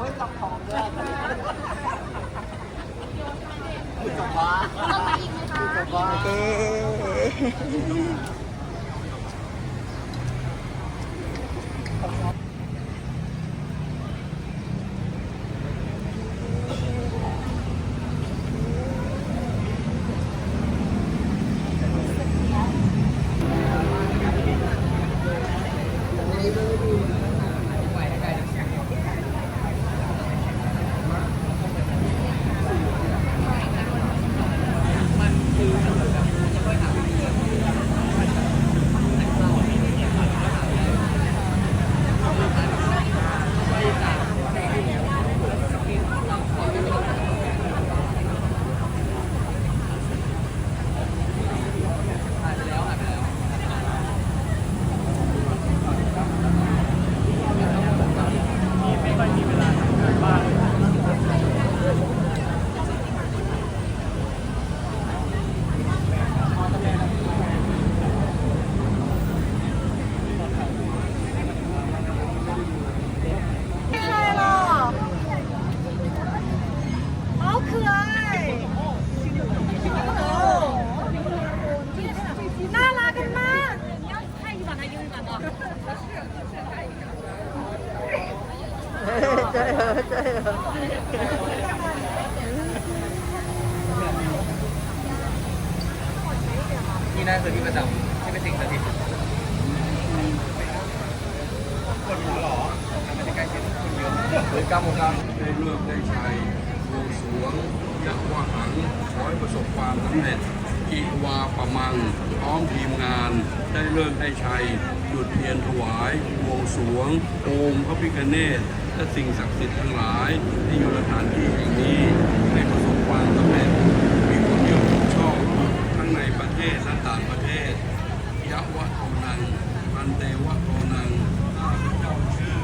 อ้ยกับของด้วยคือกับว่าต้องไปอีกไหมคะกับว่าโอเค ที่นั่นคือที่ประจำที่เป็นสิ่งศักดิ์สิทธิ์คนหัวหล่อไม่ได้ใกล้ชิดคนเยอะหรือก้ามก้ามได้เลิกได้ชัยบวงสวงยักษ์ว่าหังขอให้ประสบความสำเร็จอีวาประมังพร้อมทีมงาน ได้เลิกได้ชัยจุดเทียนถวายบวงสวงโอมพระพิฆเนศและสิ่งศักดิ์สิทธิ์ทั้งหลาย ที่อยู่ในสถานที่แห่งนี้ให้ประสบความสำเร็จ มีคนยกชอบทั้งในประเทศ และต่างประเทศยะวะโทนังพันเตวะโทนังข้าพเจ้าชื่อ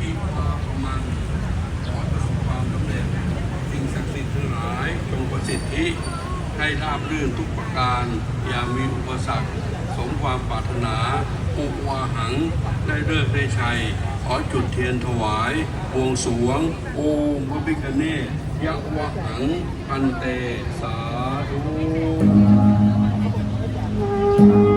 อีกวาประมาณขอประสบความสำเร็จสิ่งศักดิ์สิทธิ์ทั้งหลายจงประสิทธิให้ราบรื่นทุกประการ อย่ามีอุปสรรค สมความปรารถนาอุวาหัง ได้เลิกได้ชัย ขอจุดเทียนถวายบวงสวง โอมพระพิฆเนศ ยะวะหังพันเต สาธุ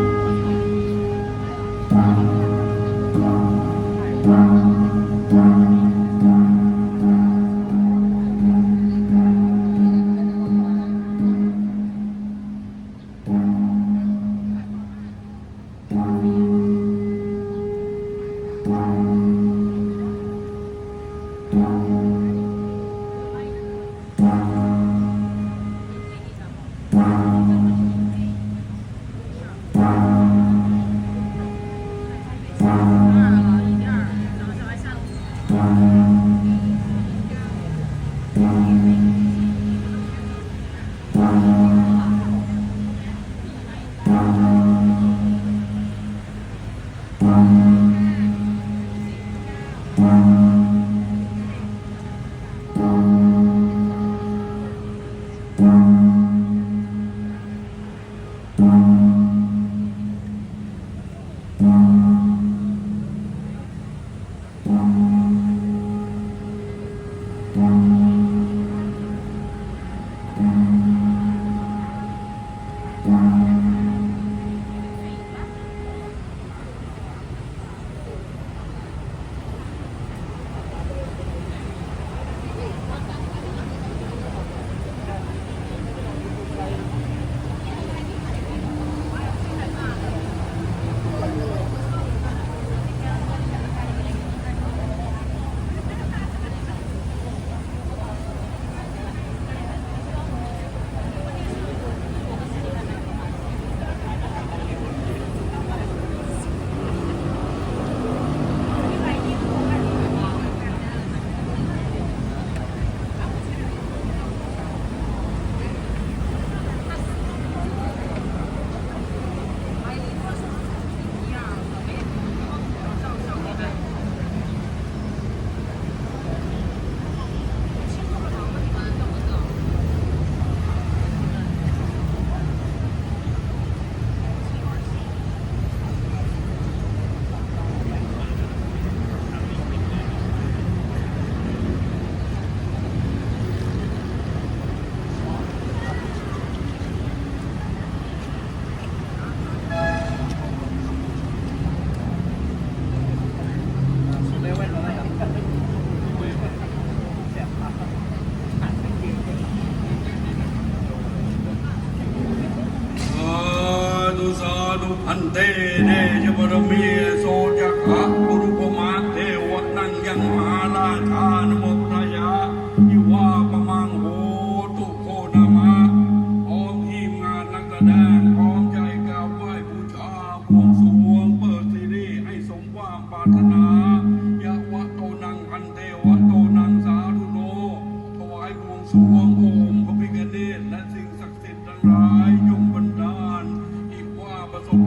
Andene, yo por mí.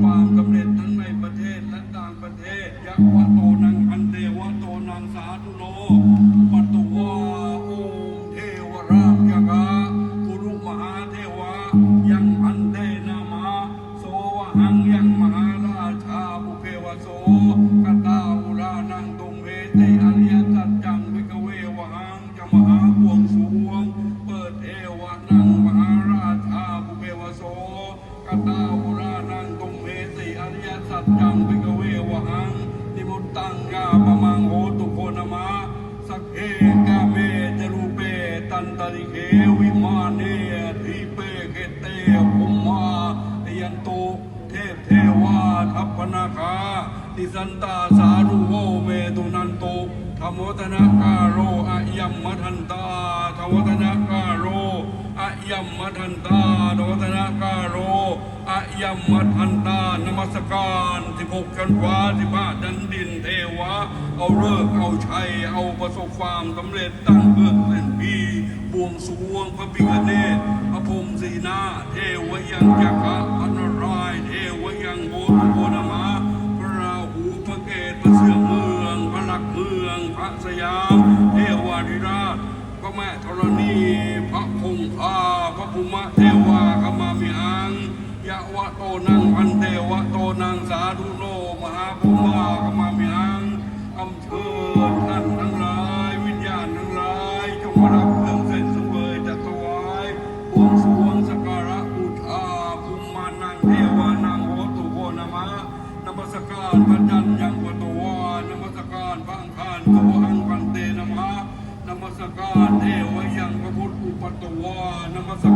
ความสำเร็จทั้งในประเทศและต่างประเทศยะวะโตนังอันเดวะโตนังสาธุโล ปมังโหตุโคนมาสักเกาเมจรูเปตันตริเขวิมาเนทีเปเกเตภุมมายันตุเทพเทวาทัพพนาคาติสันตาสารุโวเมตุนันตุธรรมวัฒนกาโรอะยัมมทันตาธรรมวัฒนกาโรอะยัมมทันตาธรรมวัฒนกาโร ยมมทันตานมัสการสิบหกจันทร์ฟ้าสิบห้าดันดินเทวะ เอาเลิกเอาชัย เอาประสบความสำเร็จตั้งเพื่อเล่นพีบวงสวงพระพิฆเนศพระพรมสีนาเทวยังจักระพระนราย เทวยังโบตโบนมา พระราหูพระเกศพระเสือเมือง พระหลักเมือง พระสยาม เทวาธิราชพระแม่ธรณี พระคงคาพระภูมิเทวาขมามิหัง ยะวะโตนังพันเทวะโตนังสาธุโนมหาภูมาขมามิหังอำเชิญท่านทั้งหลาย วิญญาณทั้งหลายจงมารับเครื่องเส้นสังเวยจัดถวายบวงสรวงสักการะบูชาภูมานังเทวานังโหตุโกนมะนมัสการพระจันทร์ยังปตัวานมัสการพระอังคารโตหังพันเตนะมะนมัสการเทวยังพระพุทธอุปตตวานมัสการ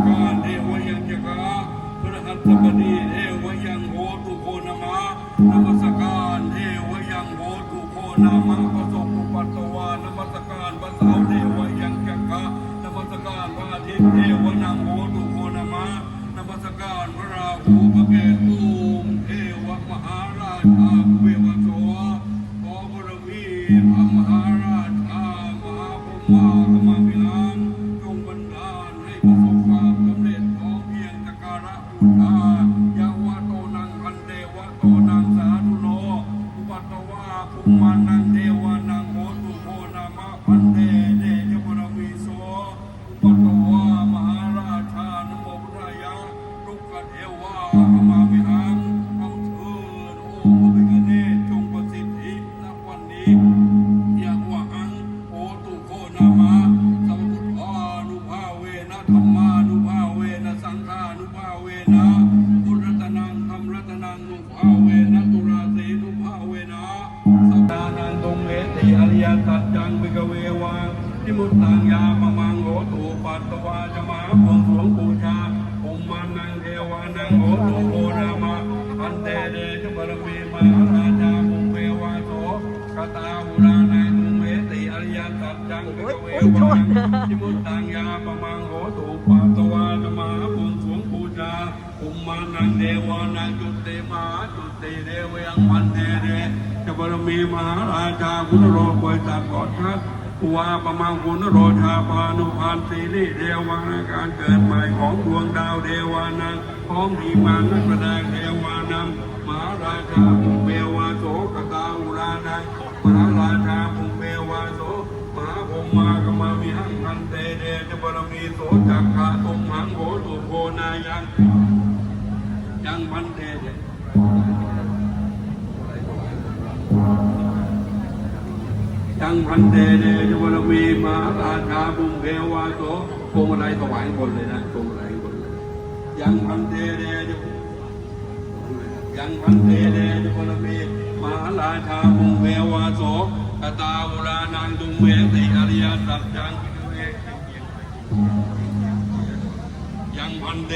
เทวนังโหตุโคนะมะนมัสการพระราหูพระเก ว งวิกเววาทิมุตังยามะมังโหตุปัตวาจะมาบวงสวงบูชาองค์มานังเทวานังจุติมาจุติเดวยังมันเตเดชบรมีมหาราชาพุทธโลกบริษัทก่อนครับวาประมังคุณโรชาพานุพันธ์สีริเทวานาการเกิดใหม่ของดวงดาวเทวานังพร้อมทีมานนักแสดงเทวานังมหาราชา โสจักขะตุมหังโหตุโพนายังยังพันเตเดยังพันเตเดชวรวีมาราชาบุญเพวาโสพวงมาลัยถวายบนเลยนะพวงมาลัยบนเลยยังพันเตเดชยังพันเตเดชวรวีมาราชาบุญเพวาโสกตาวุรานังตุเมติอริยสัจจัง ยังพันเ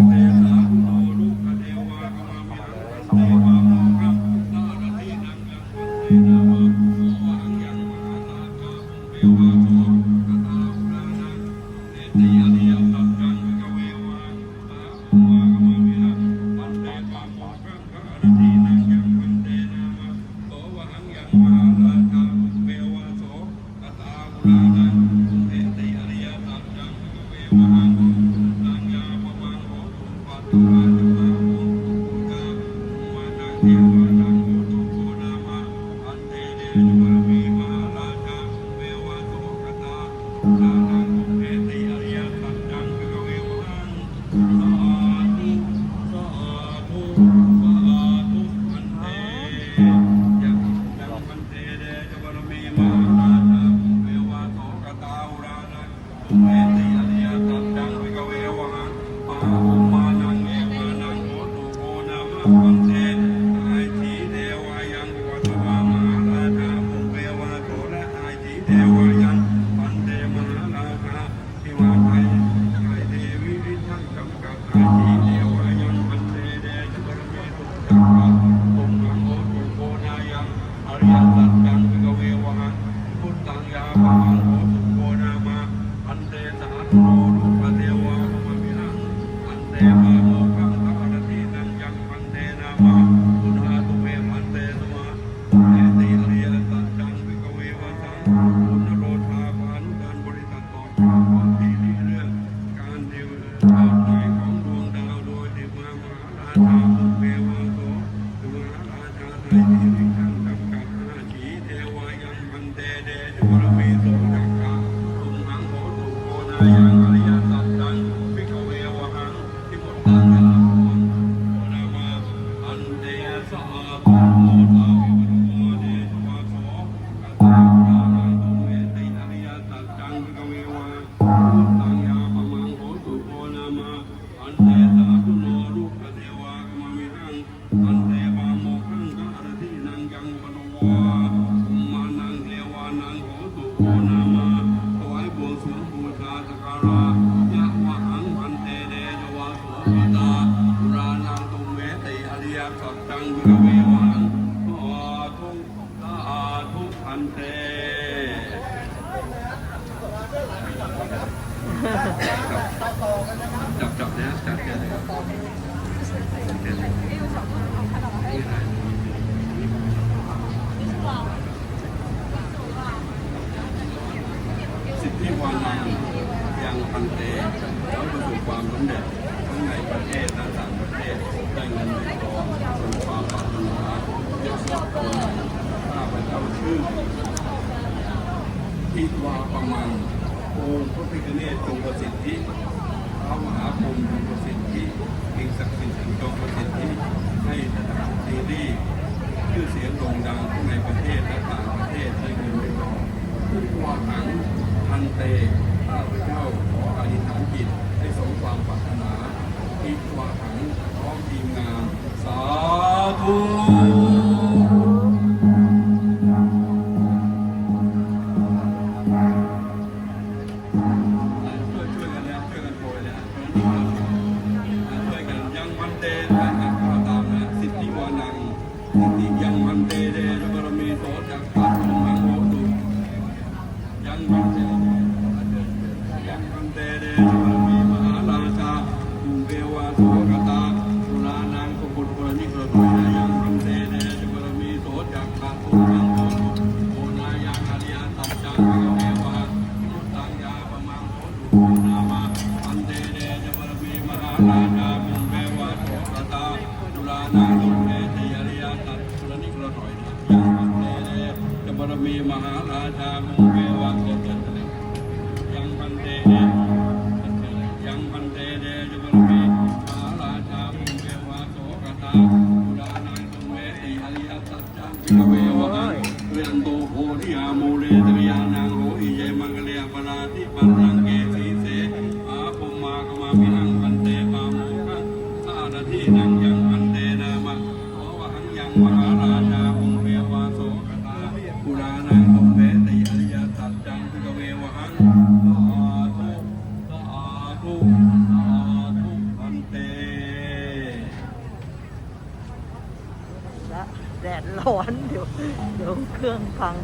Amen. จับจับนะจับเจอเลยครับจอเสิทธิวานามยังพันเตแล้วประสบความสำเร็จทั้งในประเทศและต่างประเทศได้เงินในกองสมความปรารถนาเยอะมากคนข้าพเจ้าชื่อทิวาประมัง พิฆเนตจงประสิทธิพระมหาภูมิ มีมหาราชาโมเววังเจต เครื่องพัง